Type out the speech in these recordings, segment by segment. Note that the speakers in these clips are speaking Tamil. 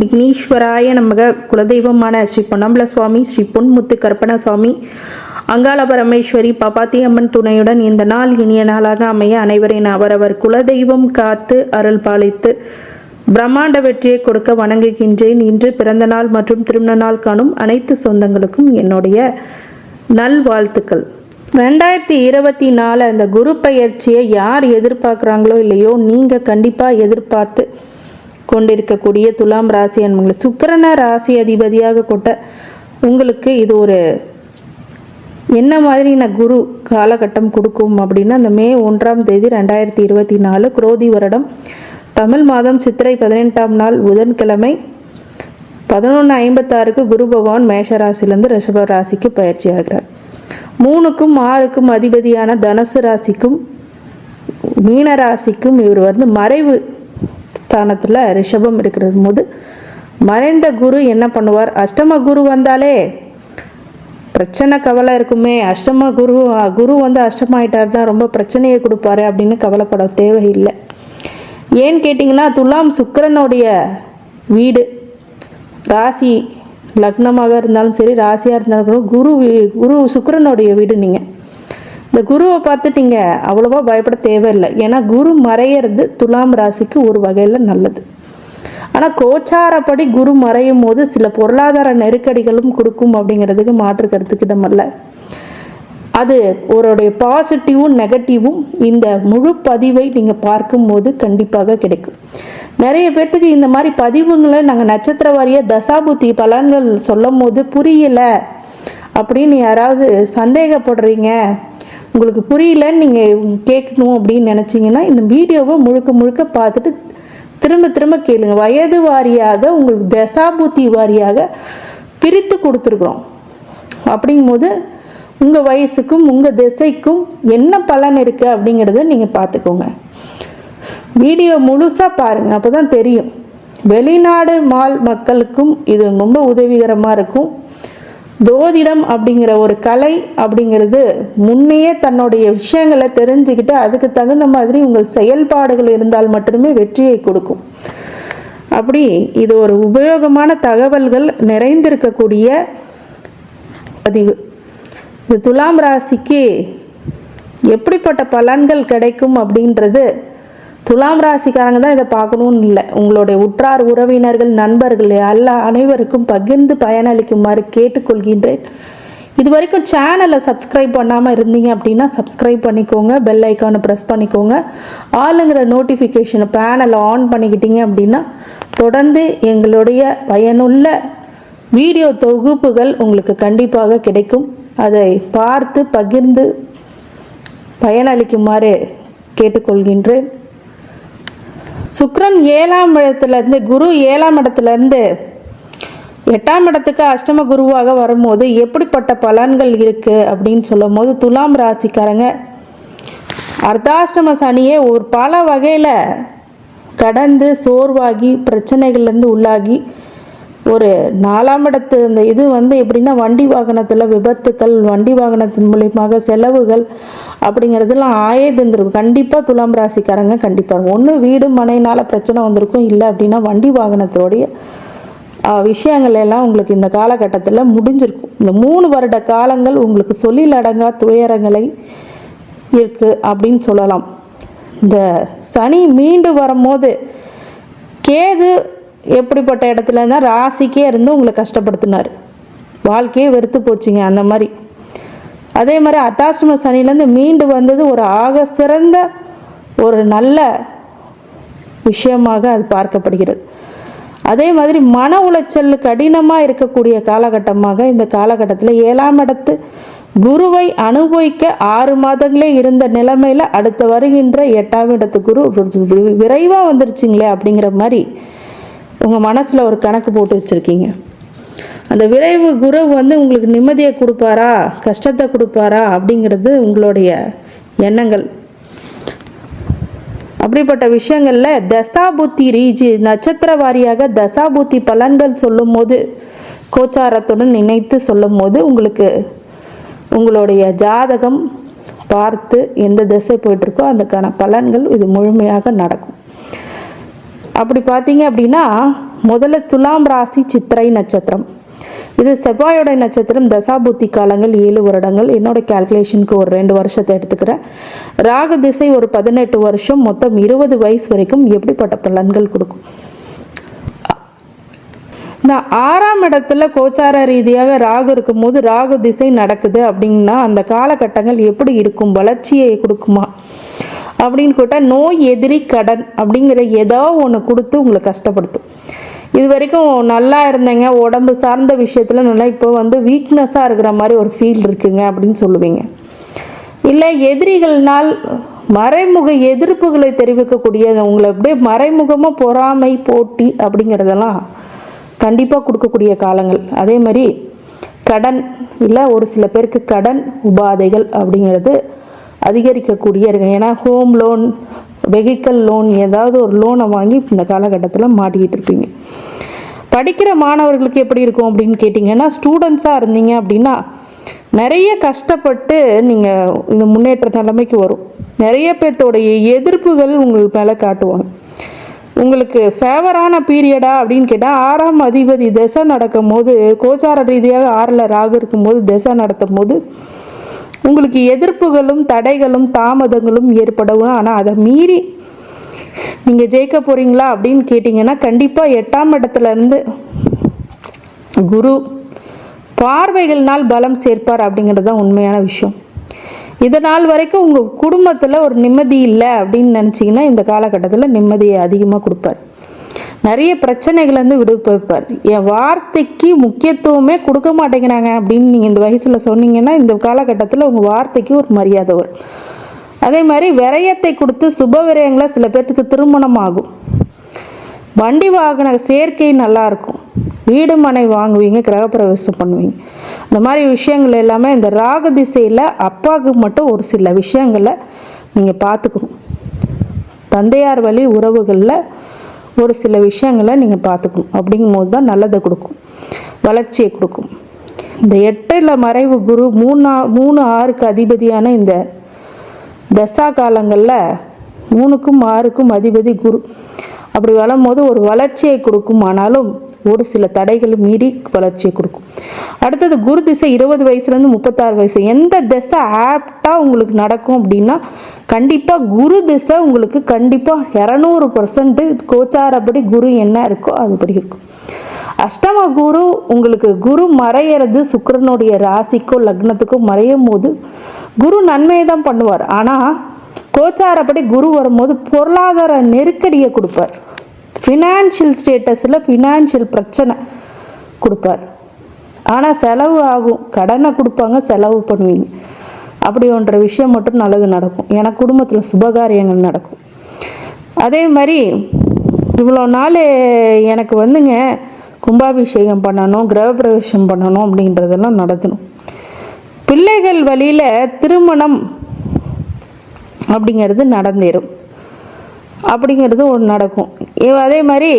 விக்னேஸ்வராய நமக குலதெய்வமான ஸ்ரீ பொன்னம்பல சுவாமி ஸ்ரீ பொன்முத்து கற்பனசாமி அங்காள பரமேஸ்வரி பபாத்தி அம்மன் துணையுடன் இந்த நாள் இனிய நாளாக அமைய அனைவரின் அவரவர் குலதெய்வம் காத்து அருள் பாலித்து பிரம்மாண்ட வெற்றியை கொடுக்க வணங்குகின்றேன். இன்று பிறந்த நாள் மற்றும் திருமண நாள் காணும் அனைத்து சொந்தங்களுக்கும் என்னுடைய நல்வாழ்த்துக்கள். ரெண்டாயிரத்தி இருபத்தி நாலு அந்த குரு பயிற்சியை யார் எதிர்பார்க்குறாங்களோ இல்லையோ நீங்கள் கண்டிப்பாக எதிர்பார்த்து கொண்டிருக்கக்கூடிய துலாம் ராசி அன்புங்களை சுக்கிரன ராசி அதிபதியாக கொட்ட உங்களுக்கு இது ஒரு என்ன மாதிரியான குரு காலகட்டம் கொடுக்கும் அப்படின்னா அந்த மே ஒன்றாம் தேதி ரெண்டாயிரத்தி இருபத்தி நாலு குரோதி வருடம். தமிழ் மாதம் சித்திரை பதினெட்டாம் நாள் புதன்கிழமை பதினொன்று ஐம்பத்தாறுக்கு குரு பகவான் மேஷராசிலேருந்து ரிஷப ராசிக்கு பயிற்சி ஆகிறார். மூணுக்கும் ஆறுக்கும் அதிபதியான தனுசு ராசிக்கும் மீன ராசிக்கும் இவர் வந்து மறைவு ஸ்தானத்தில் ரிஷபம் இருக்கிறது போது மறைந்த குரு என்ன பண்ணுவார்? அஷ்டம குரு வந்தாலே பிரச்சனை கவலை இருக்குமே. அஷ்டம குரு குரு வந்து அஷ்டமாயிட்டாருன்னா ரொம்ப பிரச்சனையை கொடுப்பாரு அப்படின்னு கவலைப்பட தேவையில்லை. ஏன்னு கேட்டிங்கன்னா துலாம் சுக்கரனுடைய வீடு ராசி லக்னமாக இருந்தாலும் சரி ராசியாக இருந்தாலும் குரு வீ- குரு சுக்கரனுடைய வீடு நீங்கள் இந்த குருவை பார்த்துட்டீங்க அவ்வளோவா பயப்பட தேவையில்லை. ஏன்னா குரு மறையிறது துலாம் ராசிக்கு ஒரு வகையில் நல்லது. ஆனால் கோச்சாரப்படி குரு மறையும் போது சில பொருளாதார நெருக்கடிகளும் கொடுக்கும் அப்படிங்கிறதுக்கு மாற்று கருத்துக்கு இடமல்ல அது ஒருடைய பாசிட்டிவும் நெகட்டிவும் இந்த முழு பதிவை நீங்கள் பார்க்கும்போது கண்டிப்பாக கிடைக்கும். நிறைய பேர்த்துக்கு இந்த மாதிரி பதிவுங்களை நாங்கள் நட்சத்திர வாரியாக தசாபுத்தி பலன்கள் சொல்லும் போது புரியலை அப்படின்னு யாராவது சந்தேகப்படுறீங்க உங்களுக்கு புரியலன்னு நீங்கள் கேட்கணும் அப்படின்னு நினச்சிங்கன்னா இந்த வீடியோவை முழுக்க முழுக்க பார்த்துட்டு திரும்ப திரும்ப கேளுங்க. வயது வாரியாக உங்களுக்கு தசாபூத்தி வாரியாக பிரித்து கொடுத்துருக்குறோம். அப்படிங்கும்போது உங்கள் வயசுக்கும் உங்கள் திசைக்கும் என்ன பலன் இருக்குது அப்படிங்கிறத நீங்கள் பார்த்துக்கோங்க. வீடியோ முழுசாக பாருங்கள் அப்போ தான் தெரியும். வெளிநாடு மால் மக்களுக்கும் இது ரொம்ப உதவிகரமாக இருக்கும். ஜோதிடம் அப்படிங்கிற ஒரு கலை அப்படிங்கிறது முன்னையே தன்னுடைய விஷயங்களை தெரிஞ்சுக்கிட்டு அதுக்கு தகுந்த மாதிரி உங்கள் செயல்பாடுகள் இருந்தால் மட்டுமே வெற்றியை கொடுக்கும். அப்படி இது ஒரு உபயோகமான தகவல்கள் நிறைந்திருக்கக்கூடிய பதிவு. இது துலாம் ராசிக்கு எப்படிப்பட்ட பலன்கள் கிடைக்கும் அப்படின்றது துலாம் ராசிக்காரங்க தான் இதை பார்க்கணும்னு இல்லை. உங்களுடைய உற்றார் உறவினர்கள் நண்பர்கள் எல்லா அனைவருக்கும் பகிர்ந்து பயனளிக்குமாறு கேட்டுக்கொள்கின்றேன். இது வரைக்கும் சேனலை சப்ஸ்கிரைப் பண்ணாமல் இருந்தீங்க அப்படின்னா சப்ஸ்கிரைப் பண்ணிக்கோங்க. பெல் ஐக்கானை ப்ரெஸ் பண்ணிக்கோங்க. ஆளுங்கிற நோட்டிஃபிகேஷனை பேனலை ஆன் பண்ணிக்கிட்டீங்க அப்படின்னா தொடர்ந்து எங்களுடைய பயனுள்ள வீடியோ தொகுப்புகள் உங்களுக்கு கண்டிப்பாக கிடைக்கும். அதை பார்த்து பகிர்ந்து பயனளிக்குமாறு கேட்டுக்கொள்கின்றேன். சுக்ரன் ஏழாம் இடத்துலேருந்து குரு ஏழாம் இடத்துலேருந்து எட்டாம் இடத்துக்கு அஷ்டம குருவாக வரும்போது எப்படிப்பட்ட பலன்கள் இருக்குது அப்படின்னு சொல்லும் போது துலாம் ராசிக்காரங்க அர்த்தாஷ்டம சனியே ஒரு பல வகையில் கடந்து சோர்வாகி பிரச்சனைகள்லேருந்து உள்ளாகி ஒரு நாலாம் இடத்து இந்த இது வந்து எப்படின்னா வண்டி வாகனத்தில் விபத்துக்கள் வண்டி வாகனத்தின் மூலியமாக செலவுகள் அப்படிங்கிறதுலாம் ஆயதுந்திருக்கும் கண்டிப்பாக துலாம் ராசிக்காரங்க கண்டிப்பாக ஒன்று வீடு மனைனால பிரச்சனை வந்திருக்கும். இல்லை அப்படின்னா வண்டி வாகனத்தோடைய விஷயங்கள் எல்லாம் உங்களுக்கு இந்த காலகட்டத்தில் முடிஞ்சிருக்கும். இந்த மூணு வருட காலங்கள் உங்களுக்கு சொல்லில் அடங்கா துயரங்களை இருக்கு அப்படின்னு சொல்லலாம். இந்த சனி மீண்டு வரும்போது கேது எப்படிப்பட்ட இடத்துல இருந்தால் ராசிக்கே இருந்து உங்களை கஷ்டப்படுத்தினார். வாழ்க்கையே வெறுத்து போச்சுங்க அந்த மாதிரி. அதே மாதிரி அத்தாஷ்டம சனிலேருந்து மீண்டு வந்தது ஒரு ஆக சிறந்த ஒரு நல்ல விஷயமாக அது பார்க்கப்படுகிறது. அதே மாதிரி மன உளைச்சல் கடினமாக இருக்கக்கூடிய காலகட்டமாக இந்த காலகட்டத்தில் ஏழாம் இடத்து குருவை அனுபவிக்க ஆறு மாதங்களே இருந்த நிலைமையில் அடுத்து வருகின்ற எட்டாம் இடத்து குரு விரைவாக வந்துருச்சுங்களே அப்படிங்கிற மாதிரி உங்கள் மனசில் ஒரு கணக்கு போட்டு வச்சுருக்கீங்க. அந்த விரைவு குரு வந்து உங்களுக்கு நிம்மதியை கொடுப்பாரா? கஷ்டத்தை கொடுப்பாரா? அப்படிங்கிறது உங்களுடைய எண்ணங்கள். அப்படிப்பட்ட விஷயங்களில் தசாபுத்தி ரீஜி நட்சத்திர வாரியாக தசாபுத்தி பலன்கள் சொல்லும்போது கோச்சாரத்துடன் நினைத்து சொல்லும் போது உங்களுக்கு உங்களுடைய ஜாதகம் பார்த்து எந்த திசை போயிட்டுருக்கோ அதுக்கான பலன்கள் இது முழுமையாக நடக்கும். அப்படி பார்த்தீங்க அப்படின்னா முதல்ல துலாம் ராசி சித்திரை நட்சத்திரம். இது செவ்வாயோட நட்சத்திரம் தசாபுத்தி காலங்கள் ஏழு வருடங்கள். என்னோட கால்குலேஷனுக்கு ஒரு ரெண்டு வருஷத்தை எடுத்துக்கிறேன். ராகு திசை ஒரு பதினெட்டு வருஷம் மொத்தம் இருபது வயசு வரைக்கும் எப்படிப்பட்ட பலன்கள் கொடுக்கும்? இந்த ஆறாம் இடத்துல கோச்சார ரீதியாக ராகு இருக்கும்போது ராகு திசை நடக்குது அப்படின்னா அந்த காலகட்டங்கள் எப்படி இருக்கும்? வளர்ச்சியை கொடுக்குமா? அப்படின்னு கேட்டால் நோய் எதிரி கடன் அப்படிங்கிற ஏதோ ஒன்று கொடுத்து உங்களை கஷ்டப்படுத்தும். இது வரைக்கும் நல்லா இருந்தீங்க. உடம்பு சார்ந்த விஷயத்தில் நல்லா இப்போ வந்து வீக்னஸாக இருக்கிற மாதிரி ஒரு ஃபீல் இருக்குங்க அப்படின்னு சொல்லுவீங்க. இல்லை எதிரிகள்னால் மறைமுக எதிர்ப்புகளை தெரிவிக்கக்கூடிய உங்களை அப்படியே மறைமுகமாக பொறாமை போட்டி அப்படிங்கிறதெல்லாம் கண்டிப்பாக கொடுக்கக்கூடிய காலங்கள். அதே மாதிரி கடன் இல்லை ஒரு சில பேருக்கு கடன் உபாதைகள் அப்படிங்கிறது அதிகரிக்கக்கூடிய இருக்கு. ஏன்னா ஹோம் லோன் வெஹிக்கல் லோன் ஏதாவது ஒரு லோனை வாங்கி இந்த காலகட்டத்தில் மாட்டிக்கிட்டு இருப்பீங்க. படிக்கிற மாணவர்களுக்கு எப்படி இருக்கும் அப்படின்னு கேட்டிங்கன்னா ஸ்டூடெண்ட்ஸாக இருந்தீங்க அப்படின்னா நிறைய கஷ்டப்பட்டு நீங்கள் இந்த முன்னேற்ற நிலைமைக்கு வரும். நிறைய பேர்த்தோடைய எதிர்ப்புகள் உங்களுக்கு மேலே காட்டுவாங்க. உங்களுக்கு ஃபேவரான பீரியடா அப்படின்னு கேட்டால் ஆறாம் அதிபதி திசை நடக்கும் போது கோச்சார ரீதியாக ஆறில் ராகு இருக்கும்போது திசை நடத்தும் போது உங்களுக்கு எதிர்ப்புகளும் தடைகளும் தாமதங்களும் ஏற்படும். ஆனால் அதை மீறி நீங்கள் ஜெயிக்க போகிறீங்களா அப்படின்னு கேட்டிங்கன்னா கண்டிப்பாக எட்டாம் இடத்துலேருந்து குரு பார்வைகள்னால் பலம் சேர்ப்பார் அப்படிங்கிறது தான் உண்மையான விஷயம். இதனால் நாள் வரைக்கும் உங்கள் குடும்பத்தில் ஒரு நிம்மதி இல்லை அப்படின்னு நினச்சிங்கன்னா இந்த காலகட்டத்தில் நிம்மதியை அதிகமாக கொடுப்பார். நிறைய பிரச்சனைகள்லேருந்து விடுபடுப்பார் என் வார்த்தைக்கு முக்கியத்துவமே கொடுக்க மாட்டேங்கிறாங்க அப்படின்னு நீங்கள் இந்த வயசில் சொன்னீங்கன்னா இந்த காலகட்டத்தில் உங்கள் வார்த்தைக்கு ஒரு மரியாதை வரும். அதே மாதிரி விரயத்தை கொடுத்து சுப விரயங்களை சில பேர்த்துக்கு திருமணம் ஆகும். வண்டி வாகன சேர்க்கை நல்லாயிருக்கும் வீடு மனை வாங்குவீங்க கிரகப்பிரவேசம் பண்ணுவீங்க. இந்த மாதிரி விஷயங்கள் எல்லாமே இந்த ராக திசையில் அப்பாவுக்கு மட்டும் ஒரு சில விஷயங்களை நீங்கள் பார்த்துக்கணும். தந்தையார் வழி உறவுகளில் ஒரு சில விஷயங்களை நீங்கள் பார்த்துக்கணும். அப்படிங்கும்போது தான் நல்லதை கொடுக்கும். வளர்ச்சியை கொடுக்கும். இந்த எட்டில் மறைவு குரு மூணு மூணு ஆறுக்கு அதிபதியான இந்த தசா காலங்களில் மூணுக்கும் ஆறுக்கும் அதிபதி குரு. அப்படி வரும்போது ஒரு வளர்ச்சியை கொடுக்கும் ஆனாலும் ஒரு சில தடைகளும் மீறி வளர்ச்சியை கொடுக்கும். அடுத்தது குரு திசை இருபது வயசுலேருந்து முப்பத்தாறு வயசு. எந்த திசை ஆப்டாக உங்களுக்கு நடக்கும் அப்படின்னா கண்டிப்பாக குரு திசை உங்களுக்கு கண்டிப்பாக இரநூறு பர்சன்ட்டு கோச்சாரப்படி குரு என்ன இருக்கோ அதுபடி இருக்கும். அஷ்டம குரு உங்களுக்கு குரு மறையிறது சுக்கரனுடைய ராசிக்கோ லக்னத்துக்கோ மறையும் போது குரு நன்மையை தான் பண்ணுவார். ஆனால் கோச்சாரப்படி குரு வரும்போது பொருளாதார நெருக்கடியை கொடுப்பார். ஃபினான்ஷியல் ஸ்டேட்டஸில் ஃபினான்ஷியல் பிரச்சனை கொடுப்பார். ஆனால் செலவு ஆகும். கடனை கொடுப்பாங்க செலவு பண்ணுவீங்க. அப்படி ஒன்ற விஷயம் மட்டும் நல்லது நடக்கும். ஏன்னா குடும்பத்தில் சுபகாரியங்கள் நடக்கும். அதே மாதிரி இவ்வளோ நாள் எனக்கு வந்துங்க கும்பாபிஷேகம் பண்ணணும் கிரகப்பிரவேசம் பண்ணணும் அப்படின்றதெல்லாம் நடத்தணும். பிள்ளைகள் வழியில் திருமணம் அப்படிங்கிறது நடந்தேறும். அப்படிங்கிறது ஒன்று நடக்கும். அதே மாதிரி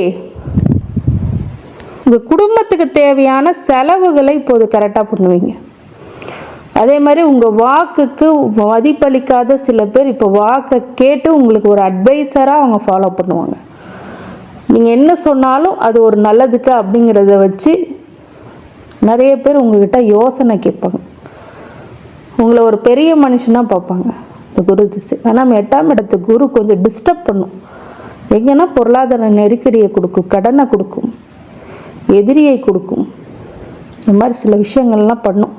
உங்கள் குடும்பத்துக்கு தேவையான செலவுகளை இப்போது கரெக்டாக பண்ணுவீங்க. அதே மாதிரி உங்கள் வாக்குக்கு மதிப்பளிக்காத சில பேர் இப்போ வாக்கை கேட்டு உங்களுக்கு ஒரு அட்வைஸராக அவங்க ஃபாலோ பண்ணுவாங்க. நீங்கள் என்ன சொன்னாலும் அது ஒரு நல்லதுக்கு அப்படிங்கிறத வச்சு நிறைய பேர் உங்ககிட்ட யோசனை கேட்பாங்க. உங்களை ஒரு பெரிய மனுஷனாக பார்ப்பாங்க. குரு திசை. ஆனால் எட்டாம் இடத்து குரு கொஞ்சம் டிஸ்டர்ப் பண்ணும். எங்கன்னா பொருளாதார நெருக்கடியை கொடுக்கும் கடனை கொடுக்கும் எதிரியை கொடுக்கும். இந்த மாதிரி சில விஷயங்கள்லாம் பண்ணும்.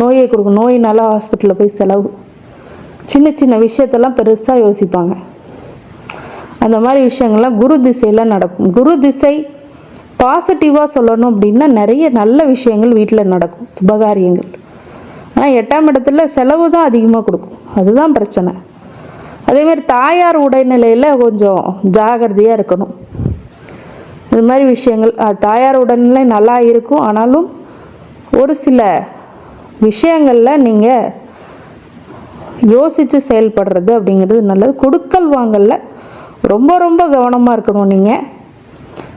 நோயை கொடுக்கும். நோயினால ஹாஸ்பிட்டலில் போய் செலவு. சின்ன சின்ன விஷயத்தெல்லாம் பெருசாக யோசிப்பாங்க. அந்த மாதிரி விஷயங்கள்லாம் குரு திசையில் நடக்கும். குரு திசை பாசிட்டிவாக சொல்லணும் அப்படின்னா நிறைய நல்ல விஷயங்கள் வீட்டில் நடக்கும். சுபகாரியங்கள். ஆனால் எட்டாம் இடத்துல செலவு தான் அதிகமாக கொடுக்கும். அதுதான் பிரச்சனை. அதேமாதிரி தாயார் உடல்நிலையில் கொஞ்சம் ஜாகிரதையாக இருக்கணும். இது மாதிரி விஷயங்கள் தாயார் உடல்நிலை நல்லா இருக்கும். ஆனாலும் ஒரு சில விஷயங்களில் நீங்கள் யோசித்து செயல்படுறது அப்படிங்கிறது நல்லது. கொடுக்கல் வாங்கலில் ரொம்ப ரொம்ப கவனமாக இருக்கணும் நீங்கள்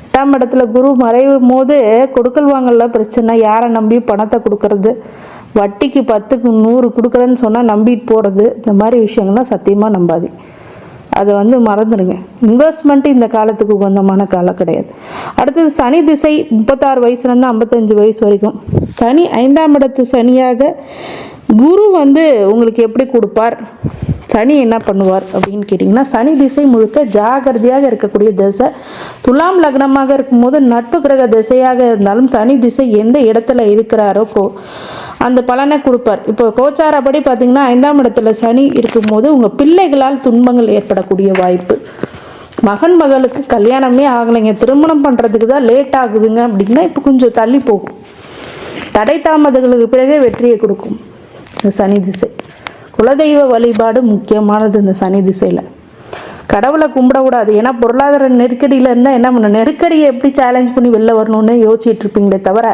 எட்டாம் இடத்துல குரு மறைவும் போது கொடுக்கல் வாங்கல பிரச்சனை. யாரை நம்பி பணத்தை கொடுக்கறது? வட்டிக்கு பத்துக்கு நூறு கொடுக்குறேன்னு சொன்னால் நம்பிட்டு போகிறது இந்த மாதிரி விஷயங்கள்லாம் சத்தியமாக நம்பாது அதை வந்து மறந்துடுங்க. இன்வெஸ்ட்மெண்ட்டு இந்த காலத்துக்கு உகந்தமான காலம் கிடையாது. அடுத்தது சனி திசை முப்பத்தாறு வயசுலேருந்து ஐம்பத்தஞ்சு வயசு வரைக்கும். சனி ஐந்தாம் இடத்து சனியாக குரு வந்து உங்களுக்கு எப்படி கொடுப்பார்? சனி என்ன பண்ணுவார் அப்படின்னு கேட்டிங்கன்னா சனி திசை முழுக்க ஜாகிரதையாக இருக்கக்கூடிய திசை. துலாம் லக்னமாக இருக்கும்போது நட்பு கிரக திசையாக இருந்தாலும் சனி திசை எந்த இடத்துல இருக்கிறாரோ கோ அந்த பலனை கொடுப்பார். இப்போ கோச்சாரப்படி பார்த்தீங்கன்னா ஐந்தாம் இடத்துல சனி இருக்கும்போது உங்கள் பிள்ளைகளால் துன்பங்கள் ஏற்படக்கூடிய வாய்ப்பு. மகன் மகளுக்கு கல்யாணமே ஆகலைங்க. திருமணம் பண்ணுறதுக்கு தான் லேட் ஆகுதுங்க அப்படின்னா இப்போ கொஞ்சம் தள்ளி போகும். தடை தாமதங்களுக்கு பிறகே வெற்றியை கொடுக்கும். இந்த சனி திசை. குலதெய்வ வழிபாடு முக்கியமானது இந்த சனி திசையில். கடவுளை கும்பிடக்கூடாது ஏன்னா பொருளாதார நெருக்கடியில் இருந்தால் என்ன பண்ண நெருக்கடியை எப்படி சேலஞ்ச் பண்ணி வெளில வரணும்னு யோசிச்சுட்டு இருப்பீங்களே தவிர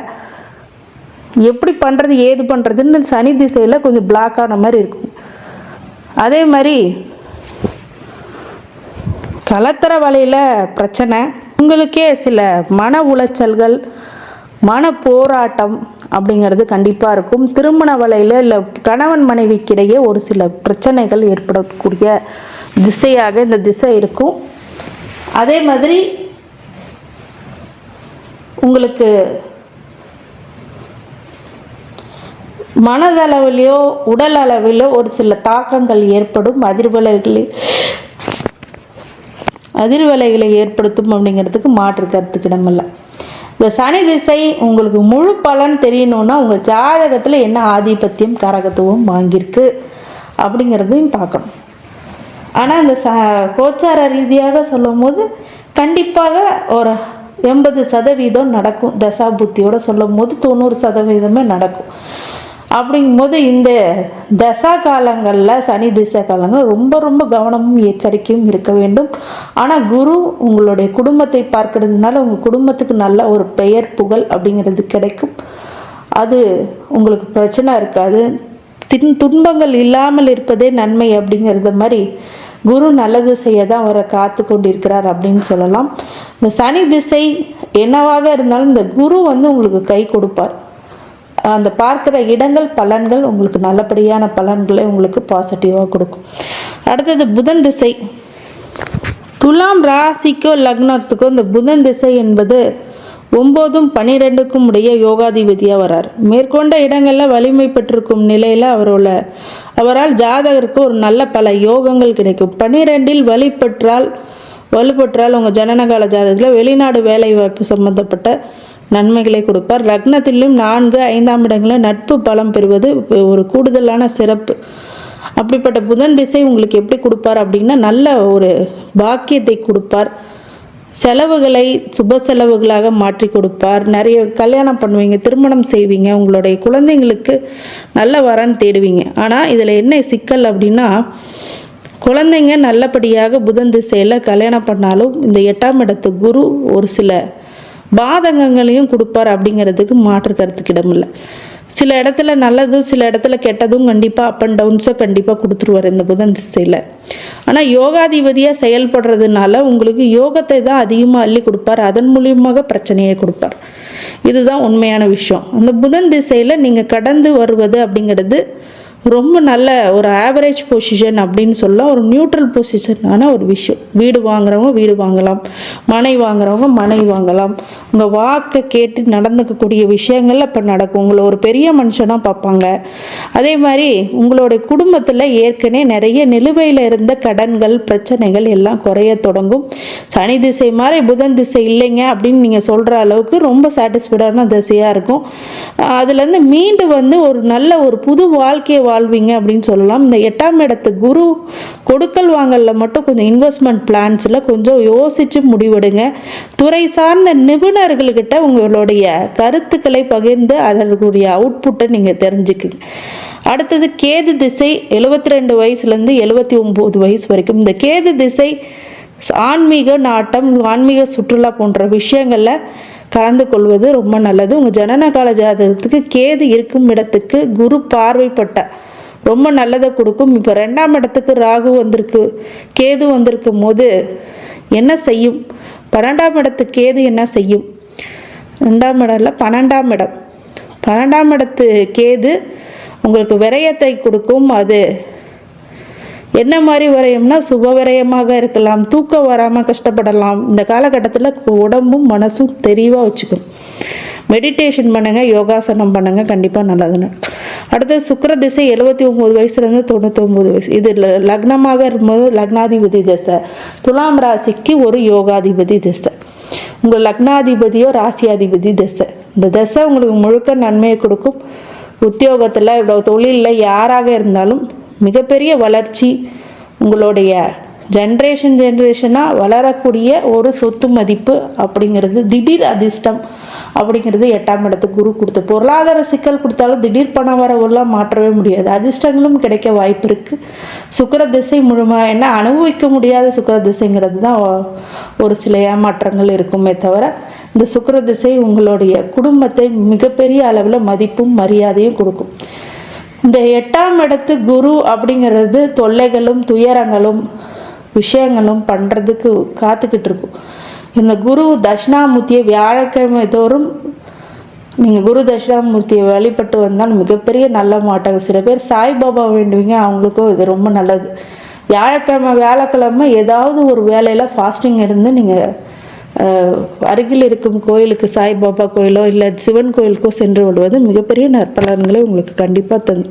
எப்படி பண்ணுறது ஏது பண்ணுறதுன்னு சனி திசையில் கொஞ்சம் பிளாக் ஆன மாதிரி இருக்கும். அதே மாதிரி கலத்தர வலையில் பிரச்சனை. உங்களுக்கே சில மன உளைச்சல்கள் மன போராட்டம் அப்படிங்கிறது கண்டிப்பாக இருக்கும். திருமண வலையில் இல்லை கணவன் மனைவிக்கிடையே ஒரு சில பிரச்சனைகள் ஏற்படக்கூடிய திசையாக இந்த திசை இருக்கும். அதே மாதிரி உங்களுக்கு மனதளவிலையோ உடல் அளவிலோ ஒரு சில தாக்கங்கள் ஏற்படும் அதிர்வலைகளில் அதிர்வலைகளை ஏற்படுத்தும் அப்படிங்கிறதுக்கு மாற்று கருத்துக்கு இந்த சனி திசை உங்களுக்கு முழு பலன் தெரியணும்னா உங்கள் ஜாதகத்தில் என்ன ஆதிபத்தியம் கரகத்துவம் வாங்கியிருக்கு அப்படிங்கிறதையும் பார்க்கணும். ஆனால் இந்த ச கோச்சார ரீதியாக சொல்லும் போது கண்டிப்பாக ஒரு எண்பது சதவீதம் நடக்கும். தசாபுத்தியோட சொல்லும் போது தொண்ணூறு சதவீதமே நடக்கும். அப்படிங்கும்போது இந்த தசா காலங்களில் சனி திசை காலங்கள் ரொம்ப ரொம்ப கவனமும் எச்சரிக்கையும் இருக்க வேண்டும். ஆனால் குரு உங்களுடைய குடும்பத்தை பார்க்கறதுனால உங்கள் குடும்பத்துக்கு நல்ல ஒரு பெயர் புகழ் அப்படிங்கிறது கிடைக்கும். அது உங்களுக்கு பிரச்சனை இருக்காது. தின் துன்பங்கள் இல்லாமல் இருப்பதே நன்மை அப்படிங்கிறத மாதிரி குரு நல்லது செய்ய தான் அவரை காத்து கொண்டிருக்கிறார் அப்படின்னு சொல்லலாம். இந்த சனி திசை என்னவாக இருந்தாலும் இந்த குரு வந்து உங்களுக்கு கை கொடுப்பார். அந்த பார்க்குற இடங்கள் பலன்கள் உங்களுக்கு நல்லபடியான பலன்களை உங்களுக்கு பாசிட்டிவாக கொடுக்கும். அடுத்தது புதன் திசை. துலாம் ராசிக்கோ லக்னத்துக்கோ இந்த புதன் திசை என்பது ஒம்போதும் பனிரெண்டுக்கும் உடைய யோகாதிபதியாக வரார். மேற்கொண்ட இடங்களில் வலிமை பெற்றிருக்கும் நிலையில் அவரோட அவரால் ஜாதகருக்கு ஒரு நல்ல பல யோகங்கள் கிடைக்கும். பனிரெண்டில் வழிபெற்றால் வலுப்பற்றால் உங்கள் ஜனனகால ஜாதகத்தில் வெளிநாடு வேலைவாய்ப்பு சம்மந்தப்பட்ட சம்பந்தப்பட்ட நன்மைகளை கொடுப்பார். லக்னத்திலும் நான்கு ஐந்தாம் இடங்களில் நட்பு பலம் பெறுவது ஒரு கூடுதலான சிறப்பு. அப்படிப்பட்ட புதன் திசை உங்களுக்கு எப்படி கொடுப்பார் அப்படின்னா நல்ல ஒரு பாக்கியத்தை கொடுப்பார். செலவுகளை சுப செலவுகளாக மாற்றி கொடுப்பார். நிறைய கல்யாணம் பண்ணுவீங்க திருமணம் செய்வீங்க உங்களுடைய குழந்தைங்களுக்கு நல்ல வரன் தேடுவீங்க. ஆனால் இதில் என்ன சிக்கல் அப்படின்னா குழந்தைங்க நல்லபடியாக புதன் திசையில் கல்யாணம் பண்ணாலும் இந்த எட்டாம் இடத்து குரு ஒரு சில பாதகங்களையும் கொடுப்பார் அப்படிங்கிறதுக்கு மாற்று கருத்துக்கு இடமில்லை. சில இடத்துல நல்லதும் சில இடத்துல கெட்டதும் கண்டிப்பாக அப் அண்ட் டவுன்ஸை கண்டிப்பாக கொடுத்துருவார் இந்த புதன் திசையில். ஆனால் யோகாதிபதியாக செயல்படுறதுனால உங்களுக்கு யோகத்தை தான் அதிகமாக அள்ளி கொடுப்பார். அதன் மூலியமாக பிரச்சனையை கொடுப்பார். இதுதான் உண்மையான விஷயம். அந்த புதன் திசையில் நீங்கள் கடந்து வருவது அப்படிங்கிறது ரொம்ப நல்ல ஒரு ஆவரேஜ் பொசிஷன் அப்படின்னு சொல்ல ஒரு நியூட்ரல் பொசிஷனான ஒரு விஷயம். வீடு வாங்குறவங்க வீடு வாங்கலாம். மனை வாங்குறவங்க மனை வாங்கலாம். உங்கள் வாக்கை கேட்டு நடந்துக்கக்கூடிய விஷயங்கள் இப்போ நடக்கும். உங்களை ஒரு பெரிய மனுஷனாக பார்ப்பாங்க. அதே மாதிரி உங்களுடைய குடும்பத்தில் ஏற்கனவே நிறைய நிலுவையில் இருந்த கடன்கள் பிரச்சனைகள் எல்லாம் குறைய தொடங்கும். சனி திசை மாதிரி புதன் திசை இல்லைங்க அப்படின்னு நீங்கள் சொல்கிற அளவுக்கு ரொம்ப சாட்டிஸ்ஃபைடான திசையாக இருக்கும். அதுலேருந்து மீண்டு வந்து ஒரு நல்ல ஒரு புது வாழ்க்கையை வாழ்வீங்க அப்படின்னு சொல்லலாம். இந்த எட்டாம் இடத்து குரு கொடுக்கல் வாங்கலில் மட்டும் கொஞ்சம் இன்வெஸ்ட்மெண்ட் பிளான்ஸில் கொஞ்சம் யோசித்து முடிவெடுங்க. துறை சார்ந்த நிபுணர்கள்கிட்ட உங்களுடைய கருத்துக்களை பகிர்ந்து அதற்குரிய அவுட்புட்டை நீங்கள் தெரிஞ்சுக்குங்க. அடுத்தது கேது திசை எழுபத்தி ரெண்டு வயசுலேருந்து எழுபத்தி ஒம்பது வயசு வரைக்கும். இந்த கேது திசை ஆன்மீக நாட்டம் ஆன்மீக சுற்றுலா போன்ற விஷயங்களில் கலந்து கொள்வது ரொம்ப நல்லது. உங்கள் ஜனனகால ஜாதகத்துக்கு கேது இருக்கும் இடத்துக்கு குரு பார்வைப்பட்ட ரொம்ப நல்லதை கொடுக்கும். இப்போ ரெண்டாம் இடத்துக்கு ராகு வந்திருக்கு கேது வந்திருக்கும் போது என்ன செய்யும்? பன்னெண்டாம் இடத்து கேது என்ன செய்யும்? ரெண்டாம் இடம் இல்லை பன்னெண்டாம் இடம். பன்னெண்டாம் இடத்து கேது உங்களுக்கு விரயத்தை கொடுக்கும். அது என்ன மாதிரி விரயம்னா சுப விரயமாக இருக்கலாம் தூக்கம் வராமல் கஷ்டப்படலாம். இந்த காலகட்டத்தில் உடம்பும் மனசும் தெளிவாக வச்சுக்கணும். மெடிடேஷன் பண்ணுங்க யோகாசனம் பண்ணுங்க கண்டிப்பாக நல்லதுன்னு அடுத்து சுக்கர திசை எழுபத்தி ஒம்பது வயசுலேருந்து தொண்ணூத்தொம்பது வயசு. இது லக்னமாக இருக்கும்போது லக்னாதிபதி திசை. துலாம் ராசிக்கு ஒரு யோகாதிபதி திசை. உங்கள் லக்னாதிபதியோ ராசியாதிபதி திசை. இந்த திசை உங்களுக்கு முழுக்க நன்மையை கொடுக்கும். உத்தியோகத்தில் இவ்வளோ தொழிலில் யாராக இருந்தாலும் மிகப்பெரிய வளர்ச்சி உங்களுடைய ஜென்ரேஷன் ஜென்ரேஷனாக வளரக்கூடிய ஒரு சொத்து மதிப்பு அப்படிங்கிறது திடீர் அதிர்ஷ்டம் அப்படிங்கிறது எட்டாம் இடத்துக்கு குரு கொடுத்த பொருளாதார சிக்கல் கொடுத்தாலும் திடீர் பண வரவெல்லாம் மாற்றவே முடியாது. அதிர்ஷ்டங்களும் கிடைக்க வாய்ப்பு இருக்குது சுக்கிர திசை முழுமா என்ன அனுபவிக்க முடியாத சுக்கிர திசைங்கிறது தான் ஒரு சில ஏமாற்றங்கள் இருக்குமே தவிர இந்த சுக்கிர திசை உங்களுடைய குடும்பத்தை மிகப்பெரிய அளவில் மதிப்பும் மரியாதையும் கொடுக்கும். இந்த எட்டாம் இடத்து குரு அப்படிங்கிறது தொல்லைகளும் துயரங்களும் விஷயங்களும் பண்ணுறதுக்கு காத்துக்கிட்டு இருக்கும். இந்த குரு தட்சிணாமூர்த்தியை வியாழக்கிழமை தோறும் நீங்கள் குரு தட்சிணாமூர்த்தியை வழிபட்டு வந்தால் மிகப்பெரிய நல்ல மாட்டாங்க சில பேர் சாய்பாபா வேண்டுவீங்க அவங்களுக்கும் இது ரொம்ப நல்லது. வியாழக்கிழமை வியாழக்கிழமை ஏதாவது ஒரு வேலையில் ஃபாஸ்டிங் இருந்து நீங்கள் அருகில் இருக்கும் கோயிலுக்கு சாய்பாபா கோயிலோ இல்லை சிவன் கோயிலுக்கோ சென்று விடுவது மிகப்பெரிய நற்பலன்களை உங்களுக்கு கண்டிப்பாக தந்து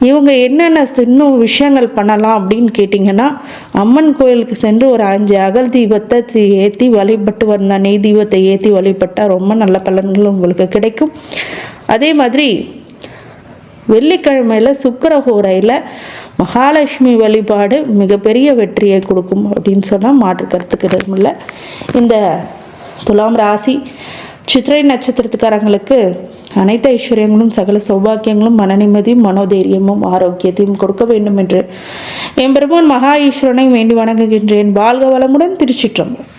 இவங்க என்னென்ன இன்னும் விஷயங்கள் பண்ணலாம் அப்படின்னு கேட்டிங்கன்னா அம்மன் கோயிலுக்கு சென்று ஒரு அஞ்சு அகல் தீபத்தை ஏற்றி வழிபட்டு வந்த நெய் தீபத்தை ஏற்றி வழிபட்டால் ரொம்ப நல்ல பலன்கள் உங்களுக்கு கிடைக்கும். அதே மாதிரி வெள்ளிக்கிழமையில் சுக்கரஹோரையில் மகாலட்சுமி வழிபாடு மிகப்பெரிய வெற்றியை கொடுக்கும் அப்படின்னு சொன்னால் மாற்று கருத்துக்கிறதும் இல்லை. இந்த துலாம் ராசி சித்திரை நட்சத்திரத்துக்காரங்களுக்கு அனைத்து ஐஸ்வர்யங்களும் சகல சௌபாக்கியங்களும் மன நிம்மதியும் மனோதைரியமும் ஆரோக்கியத்தையும் கொடுக்க வேண்டும் என்று எம்பெருமான் மகா ஈஸ்வரனை வேண்டி வணங்குகின்றேன். வாழ்க வளமுடன் திருச்சிற்றம்பலம்.